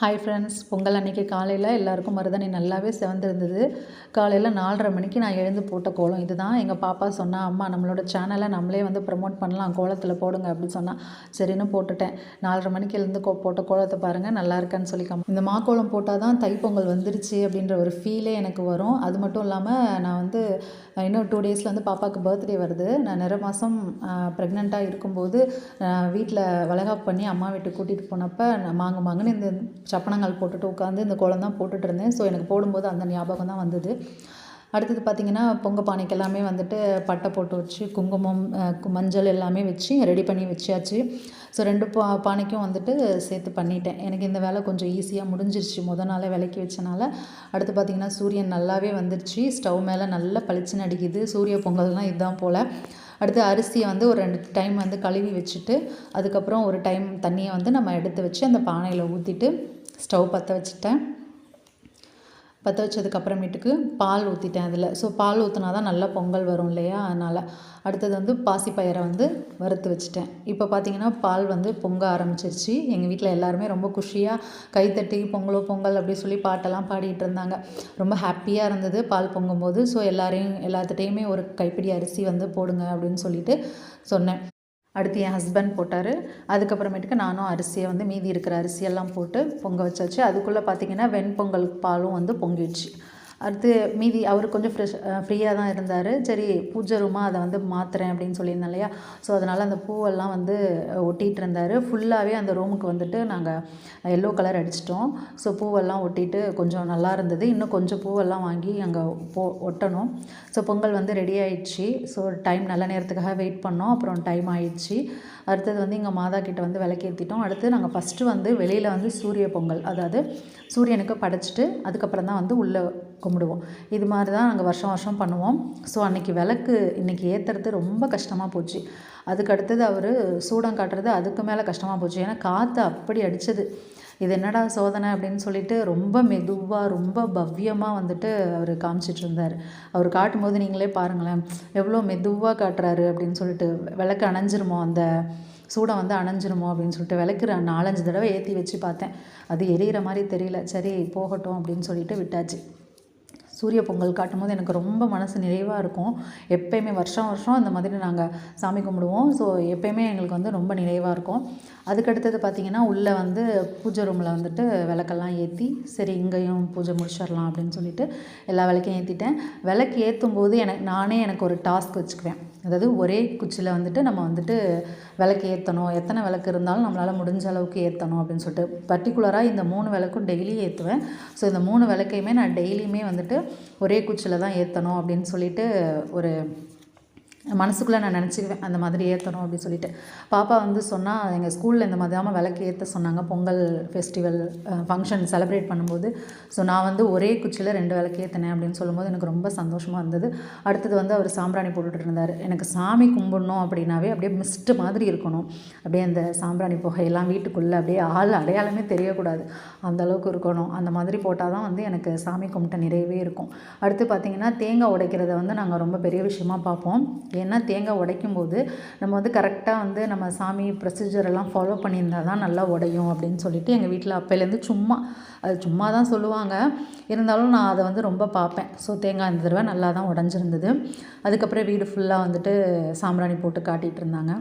Hi friends Pongal அன்றைக்கி காலையில் எல்லாருக்கும் மருதாணி நல்லாவே செவந்திருந்தது. காலையில் நாலரை மணிக்கு நான் எழுந்து போட்ட கோலம் இதுதான். எங்கள் பாப்பா சொன்னால் அம்மா நம்மளோட சேனலை நம்மளே வந்து ப்ரமோட் பண்ணலாம் கோலத்தில் போடுங்க அப்படின்னு சொன்னால் சரின்னு போட்டுட்டேன். நாலரை மணிக்கு எழுந்து கோ போட்ட கோலத்தை பாருங்கள் நல்லா இருக்கான்னு சொல்லி இந்த இந்த மாக்கோலம் போட்டால் தான் தைப்பொங்கல் வந்துருச்சு அப்படின்ற ஒரு ஃபீலே எனக்கு வரும். அது மட்டும் இல்லாமல் நான் வந்து இன்னும் டூ டேஸில் வந்து பாப்பாவுக்கு பர்த்டே வருது. நான் நிற மாதம் ப்ரெக்னெண்ட்டாக இருக்கும்போது வீட்டில் வளகாப்பு பண்ணி அம்மா வீட்டுக்கு கூட்டிகிட்டு போனப்போ மாங்க மாங்கன்னு இந்த சப்பனங்கள் போட்டுட்டு உட்காந்து இந்த கோலம் தான் போட்டுட்டு இருந்தேன். ஸோ எனக்கு போடும்போது அந்த ஞாபகம் தான் வந்தது. அடுத்தது பார்த்திங்கன்னா பொங்க பானைக்கு எல்லாமே வந்துட்டு பட்டை போட்டு வச்சு குங்குமம் மஞ்சள் எல்லாமே வச்சு ரெடி பண்ணி வச்சாச்சு. ஸோ ரெண்டு பா பானைக்கும் வந்துட்டு சேர்த்து பண்ணிட்டேன். எனக்கு இந்த வேலை கொஞ்சம் ஈஸியாக முடிஞ்சிருச்சு. முத நாளே விலைக்கு வச்சனால அடுத்து பார்த்திங்கன்னா சூரியன் நல்லாவே வந்துருச்சு. ஸ்டவ் மேலே நல்லா பளிச்சுன்னு அடிக்குது சூரிய பொங்கல்லாம் இதுதான் போல். அடுத்து அரிசியை வந்து ஒரு ரெண்டு டைம் வந்து கழுவி வச்சுட்டு அதுக்கப்புறம் ஒரு டைம் தண்ணியை வந்து நம்ம எடுத்து வச்சு அந்த பானையில் ஊற்றிட்டு ஸ்டவ் பற்ற வச்சுட்டேன். பற்ற வச்சதுக்கப்புறமேட்டுக்கு பால் ஊற்றிட்டேன் அதில். ஸோ பால் ஊற்றினா தான் நல்லா பொங்கல் வரும் இல்லையா? அதனால் அடுத்தது வந்து பாசிப்பயிரை வந்து வறுத்து வச்சுட்டேன். இப்போ பார்த்தீங்கன்னா பால் வந்து பொங்க ஆரம்பிச்சிருச்சு. எங்கள் வீட்டில் எல்லாருமே ரொம்ப குஷியாக கைத்தட்டி பொங்கலோ பொங்கல் அப்படி சொல்லி பாட்டெல்லாம் பாடிட்டு இருந்தாங்க. ரொம்ப ஹாப்பியாக இருந்தது பால் பொங்கும்போது. ஸோ எல்லாரையும் எல்லாத்துட்டையுமே ஒரு கைப்பிடி அரிசி வந்து போடுங்க அப்படின்னு சொல்லிட்டு சொன்னேன். அடுத்து என் ஹஸ்பண்ட் போட்டார். அதுக்கப்புறமேட்டுக்கு நானும் அரிசியை வந்து மீதி இருக்கிற அரிசியெல்லாம் போட்டு பொங்க வச்சாச்சு. அதுக்குள்ளே பார்த்திங்கன்னா வெண்பொங்கல் பாலும் வந்து பொங்கிடுச்சு. அடுத்து மீதி அவர் கொஞ்சம் ஃப்ரெஷ் ஃப்ரீயாக தான் இருந்தார். சரி பூஜை ரூமாக அதை வந்து மாற்றுறேன் அப்படின்னு சொல்லியிருந்தேன் இல்லையா? ஸோ அதனால் அந்த பூவெல்லாம் வந்து ஒட்டிகிட்டு இருந்தார். ஃபுல்லாகவே அந்த ரூமுக்கு வந்துட்டு நாங்கள் எல்லோ கலர் அடிச்சிட்டோம். ஸோ பூவெல்லாம் ஒட்டிட்டு கொஞ்சம் நல்லா இருந்தது. இன்னும் கொஞ்சம் பூவெல்லாம் வாங்கி அங்கே போ ஒட்டணும். ஸோ பொங்கல் வந்து ரெடி ஆயிடுச்சு. ஸோ டைம் நல்ல நேரத்துக்காக வெயிட் பண்ணோம். அப்புறம் டைம் ஆயிடுச்சு. அடுத்தது வந்து இங்கே மாதா கிட்ட வந்து விளக்கேற்றிட்டோம் அடுத்து நாங்கள் ஃபஸ்ட்டு வந்து வெளியில் வந்து சூரிய பொங்கல். அதாவது சூரியனுக்கு படைச்சிட்டு அதுக்கப்புறம் தான் வந்து உள்ளே கும்பிடுவோம். இது மாதிரி தான் நாங்கள் வருஷம் வருஷம் பண்ணுவோம். ஸோ அன்றைக்கி விளக்கு இன்றைக்கி ஏற்றுறது ரொம்ப கஷ்டமாக போச்சு. அதுக்கு அடுத்தது அவர் சூடம் காட்டுறது அதுக்கு மேலே கஷ்டமாக போச்சு. ஏன்னா காற்று அப்படி அடித்தது இது என்னடா சோதனை அப்படின்னு சொல்லிட்டு ரொம்ப மெதுவாக ரொம்ப பவ்யமாக வந்துட்டு அவர் காமிச்சிட்டு இருந்தார். அவர் காட்டும்போது நீங்களே பாருங்களேன் எவ்வளோ மெதுவாக காட்டுறாரு அப்படின்னு சொல்லிட்டு விளக்கு அணைஞ்சிருமோ அந்த சூடம் வந்து அணைஞ்சிருமோ அப்படின்னு சொல்லிட்டு விளக்கு நாலஞ்சு தடவை ஏற்றி வச்சு பார்த்தேன். அது எரியிற மாதிரி தெரியல. சரி போகட்டும் அப்படின்னு சொல்லிட்டு விட்டாச்சு. சூரிய பொங்கல் காட்டும்போது எனக்கு ரொம்ப மனசு நிறைவாக இருக்கும். எப்போயுமே வருஷம் வருஷம் அந்த மாதிரி நாங்கள் சாமி கும்பிடுவோம். ஸோ எப்போயுமே எங்களுக்கு வந்து ரொம்ப நிறைவாக இருக்கும். அதுக்கடுத்தது பார்த்திங்கன்னா உள்ளே வந்து பூஜை ரூமில் வந்துட்டு விளக்கெல்லாம் ஏற்றி சரி இங்கேயும் பூஜை முடிச்சிடலாம் அப்படின்னு சொல்லிட்டு எல்லா விளக்கையும் ஏற்றிட்டேன் விளக்கு ஏற்றும் போது எனக்கு நானே எனக்கு ஒரு டாஸ்க் வச்சுக்குவேன். அதாவது ஒரே குச்சியில் வந்துட்டு நம்ம வந்துட்டு விளக்கு ஏற்றணும் எத்தனை விளக்கு இருந்தாலும் நம்மளால் முடிஞ்ச அளவுக்கு ஏற்றணும் அப்படின்னு சொல்லிட்டு பர்டிகுலராக இந்த மூணு விளக்கும் டெய்லி ஏற்றுவேன் ஸோ இந்த மூணு விளக்கையுமே நான் டெய்லியுமே வந்துட்டு ஒரே குச்சியில் தான் ஏற்றணும் அப்படின்னு சொல்லிட்டு ஒரு மனசுக்குள்ளே நான் நினச்சிக்குவேன் அந்த மாதிரி ஏற்றணும் அப்படின்னு சொல்லிட்டு. பாப்பா வந்து சொன்னால் எங்கள் ஸ்கூலில் இந்த மாதிரி விளக்கு ஏற்ற சொன்னாங்க பொங்கல் ஃபெஸ்டிவல் ஃபங்க்ஷன் செலிப்ரேட் பண்ணும்போது. ஸோ நான் வந்து ஒரே குச்சியில் ரெண்டு விளக்கு ஏற்றினேன் அப்படின்னு சொல்லும்போது எனக்கு ரொம்ப சந்தோஷமாக இருந்தது. அடுத்தது வந்து அவர் சாம்பிராணி போட்டுட்டு இருந்தார். எனக்கு சாமி கும்பிடணும் அப்படின்னாவே அப்படியே மிஸ்ட்டு மாதிரி இருக்கணும். அப்படியே அந்த சாம்பிராணி புகையெல்லாம் வீட்டுக்குள்ளே அப்படியே ஆள் அடையாளமே தெரியக்கூடாது. அந்த அளவுக்கு இருக்கணும். அந்த மாதிரி போட்டால் தான் வந்து எனக்கு சாமி கும்பிட்ட நிறையவே இருக்கும். அடுத்து பார்த்திங்கன்னா தேங்காய் உடைக்கிறத வந்து நாங்கள் ரொம்ப பெரிய விஷயமாக பார்ப்போம். ஏன்னா தேங்காய் உடைக்கும் போது நம்ம வந்து கரெக்டாக வந்து நம்ம சாமி ப்ரொசீஜர் எல்லாம் ஃபாலோ பண்ணியிருந்தால் தான் நல்லா உடையும் அப்படின்னு சொல்லிட்டு எங்கள் வீட்டில் அப்போலேருந்து சும்மா அது சும்மா தான் சொல்லுவாங்க. இருந்தாலும் நான் அதை வந்து ரொம்ப பார்ப்பேன். ஸோ தேங்காய் இந்த தடவை நல்லா தான் உடஞ்சிருந்தது. அதுக்கப்புறம் வீடு ஃபுல்லாக வந்துட்டு சாம்பிராணி போட்டு காட்டிகிட்டு இருந்தாங்க.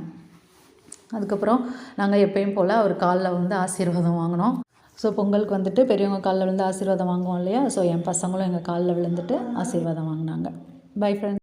அதுக்கப்புறம் நாங்கள் எப்பயும் போல் அவர் காலில் வந்து ஆசீர்வாதம் வாங்கினோம். ஸோ பொங்கலுக்கு வந்துட்டு பெரியவங்க காலில் விழுந்து ஆசீர்வாதம் வாங்குவோம் இல்லையா? ஸோ என் பசங்களும் எங்கள் காலில் விழுந்துட்டு ஆசீர்வாதம் வாங்கினாங்க. Bye friends